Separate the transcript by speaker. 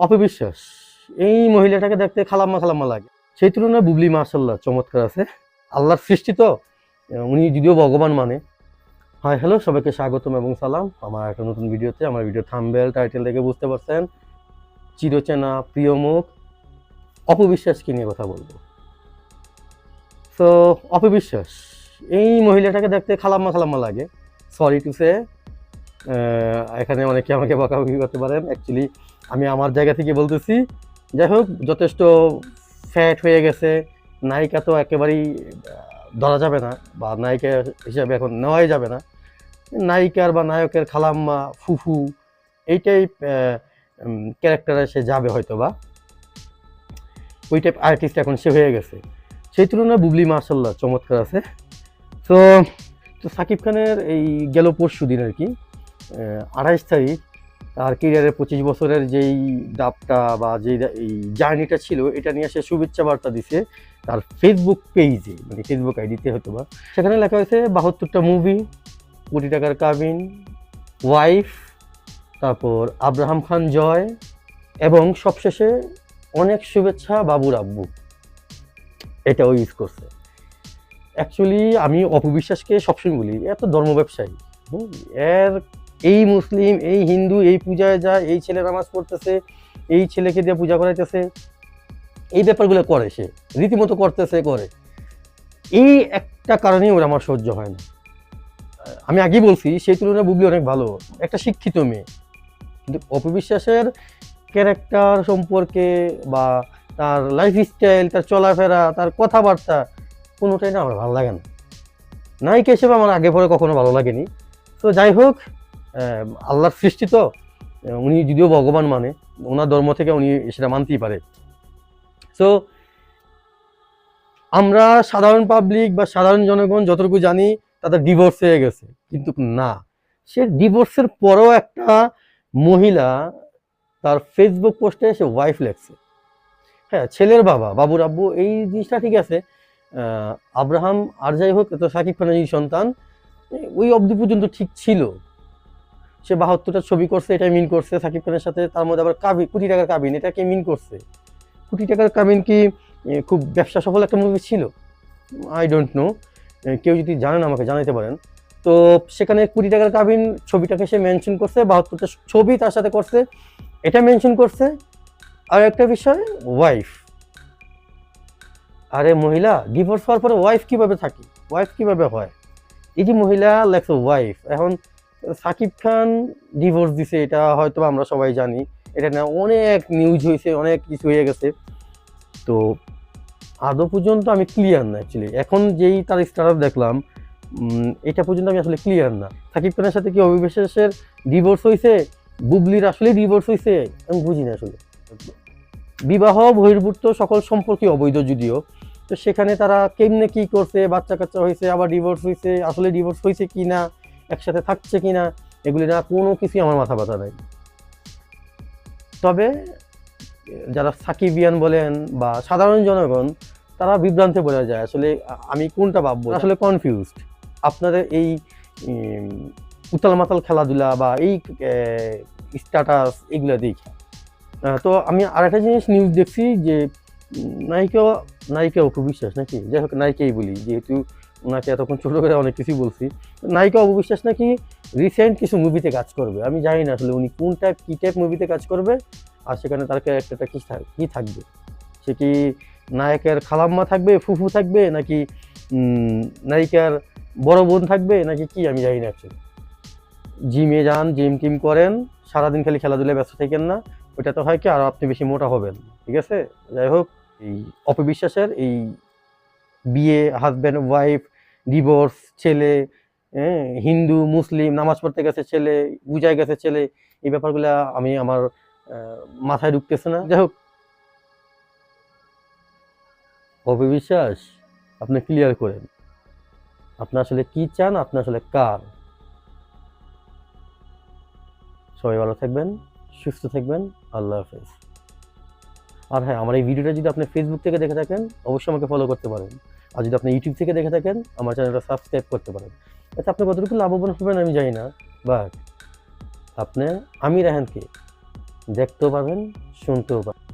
Speaker 1: অপবিশ্বাস। এই মহিলাটাকে দেখতে খালাম্মা খালাম্মা লাগে। সেই তুলনায় বুবলি মার্শাল্লাহ চমৎকার আছে। আল্লাহর সৃষ্টি তো। উনি যদিও ভগবান মানে। হাই হ্যালো, সবাইকে স্বাগতম এবং সালাম। আমার একটা নতুন ভিডিওতে, আমার ভিডিও থাম্বেল টাইটেল দেখে বুঝতে পারছেন। চিরচেনা, প্রিয় মুখ। অপবিশ্বাসকে নিয়ে কথা বলব। তো, অপবিশ্বাস। এই মহিলাটাকে দেখতে খালাম্মা খালাম্মা লাগে। সরি টু সে এখানে অনেকে আমাকে বকাবকি করতে পারেন। অ্যাকচুয়ালি আমি আমার জায়গা থেকে বলতেছি, যাই হোক, যথেষ্ট ফ্যাট হয়ে গেছে। নায়িকা তো একেবারেই ধরা যাবে না বা নায়িকা হিসাবে এখন নেওয়াই যাবে না। নায়িকার বা নায়কের খালাম্মা, ফুফু, এই টাইপ ক্যারেক্টারে সে যাবে হয়তো বা ওই টাইপ আর্টিস্ট এখন সে হয়ে গেছে। সেই তুলনায় বুবলি মার্শাল্লাহ চমৎকার আছে। তো তো সাকিব খানের এই গেল পরশু দিন আর কি। আঠাইশ তারিখ, তার কেরিয়ারের পঁচিশ বছরের যেই ডাবটা বা যে এই জার্নিটা ছিল, এটা নিয়ে সে শুভেচ্ছা বার্তা দিছে তার ফেসবুক পেজে মানে ফেসবুক আইডিতে হয়তো বা সেখানে লেখা হয়েছে, বাহাত্তরটা মুভি কোটি টাকার কাবিন ওয়াইফ তারপর আব্রাহাম খান জয়, এবং সবশেষে অনেক শুভেচ্ছা বাবুর আব্বু। এটাও ইউজ করছে। অ্যাকচুয়ালি আমি অপবিশ্বাসকে সবসময় বলি এত ধর্ম ব্যবসায়ী এর এই মুসলিম, এই হিন্দু, এই পূজায় যায়, এই ছেলে নামাজ পড়তেছে, এই ছেলেকে দিয়ে পূজা করাইতেছে। এই ব্যাপারগুলো করে সে, রীতিমতো করতেছে, করে। এই একটা কারণেই ওর আমার সহ্য হয় না। আমি আগেই বলছি, সেই তুলনায় বুবলি অনেক ভালো। একটা শিক্ষিত মেয়ে। কিন্তু অপবিশ্বাসের ক্যারেক্টার সম্পর্কে বা তার লাইফ স্টাইল তার চলাফেরা, তার কথাবার্তা কোনোটাই না আমার ভালো লাগে না। নায়িকা হিসেবে আমার আগে পরে কখনো ভালো লাগেনি। তো যাই হোক আল্লাহর সৃষ্টি তো উনি যদিও ভগবান মানে ওনার ধর্ম থেকে উনি সেটা মানতেই পারে। সো আমরা সাধারণ পাবলিক বা সাধারণ জনগণ যতটুকু জানি, তাদের ডিভোর্স হয়ে গেছে। কিন্তু না, সে ডিভোর্সের পরেও একটা মহিলা তার ফেসবুক পোস্টে সে ওয়াইফ লেখছে। হ্যাঁ ছেলের বাবা, বাবুর আব্বু, এই জিনিসটা ঠিক আছে। আব্রাহাম আর যাই হোক তো সাকিব খানের সন্তান ওই অবধি পর্যন্ত ঠিক ছিল। সে বাহাত্তরটা ছবি করছে এটা মিন করছে। সাকিব খানের সাথে তার মধ্যে আবার কাবিন কোটি টাকার কাবিন, এটাকে মিন করছে। কোটি টাকার কাবিন কি খুব ব্যবসা সফল একটা মুভি ছিল। আই ডোন্ট নো কেউ যদি জানেন আমাকে জানাতে পারেন। তো সেখানে কোটি টাকার কাবিন ছবিটাকে সে মেনশন করছে, বাহাত্তরটা ছবি তার সাথে করছে। এটা মেনশন করছে। আর একটা বিষয় ওয়াইফ আরে মহিলা ডিভোর্স হওয়ার পরে ওয়াইফ কীভাবে থাকে? ওয়াইফ কীভাবে হয়? এই যে মহিলা লেখছে ওয়াইফ এখন সাকিব খান ডিভোর্স দিছে, এটা হয়তো আমরা সবাই জানি। এটা না, অনেক নিউজ হয়েছে অনেক কিছু হয়ে গেছে। তো আদৌ পর্যন্ত আমি ক্লিয়ার না অ্যাকচুয়ালি এখন যেই তার স্টাটাস দেখলাম এটা পর্যন্ত আমি আসলে ক্লিয়ার না। সাকিব খানের সাথে কি অবিশ্বাসের ডিভোর্স হয়েছে বুবলির আসলে ডিভোর্স হয়েছে আমি বুঝি না আসলে। বিবাহ, বহির্ভূত, সকল সম্পর্কই অবৈধ যদিও। তো সেখানে তারা কেমনে কি করছে? বাচ্চা কাচ্চা হয়েছে আবার ডিভোর্স হয়েছে আসলে ডিভোর্স হয়েছে কি না একসাথে থাকছে কি না এগুলি না, কোনো কিছুই আমার মাথা ব্যথা নাই। তবে যারা সাকিবিয়ান বলেন বা সাধারণ জনগণ, তারা বিভ্রান্তে পড়ে যায়। আসলে আমি কোনটা ভাববো? আসলে কনফিউজড আপনাদের এই উতাল মাতাল খেলাধুলা বা এই স্ট্যাটাস এগুলো দেখি। তো আমি আরেকটা জিনিস নিউজ দেখছি যে, নায়িকা নায়িকা অপবিশ্বাস নাকি? যাই হোক, নায়িকাই বলি, যেহেতু ওনাকে এতক্ষণ ছোটো করে অনেক কিছুই বলছি। নায়িকা অপবিশ্বাস নাকি রিসেন্ট কিছু মুভিতে কাজ করবে। আমি জানি না আসলে উনি কোন টাইপ কী টাইপ মুভিতে কাজ করবে আর সেখানে তার ক্যারেক্টারটা কী কী থাকবে? সে কি নায়কের খালাম্মা থাকবে, ফুফু থাকবে, নাকি নায়িকার বড় বোন থাকবে, নাকি কি আমি জানি না অ্যাকচুয়ালি জিমে যান জিম টিম করেন, সারাদিন খালি খেলাধুলায় ব্যস্ত থাকেন না, ওইটা তো হয় কি আর আপনি বেশি মোটা হবেন, ঠিক আছে? যাই হোক, এই অপবিশ্বাসের এই বিয়ে হাজব্যান্ড ওয়াইফ ডিভোর্স ছেলে হ্যাঁ, হিন্দু মুসলিম নামাজ পড়তে গেছে ছেলে পূজায় গেছে ছেলে এই ব্যাপারগুলো আমি আমার মাথায় ঢুকতেছে না। যাই হোক। অপবিশ্বাস আপনি ক্লিয়ার করেন। আপনি আসলে কি চান আপনি আসলে কার? সবাই ভালো থাকবেন সুস্থ থাকবেন আল্লাহ হাফেজ। আর হ্যাঁ আমার এই ভিডিওটা যদি আপনি ফেসবুক থেকে দেখে থাকেন অবশ্যই আমাকে ফলো করতে পারেন। আর যদি আপনি ইউটিউব থেকে দেখে থাকেন, আমার চ্যানেলটা সাবস্ক্রাইব করতে পারেন। এতে আপনি কতটুকু লাভবান হবেন আমি জানি না বাট আপনি, আমি রাহানকে দেখতেও পাবেন শুনতেও পারবেন।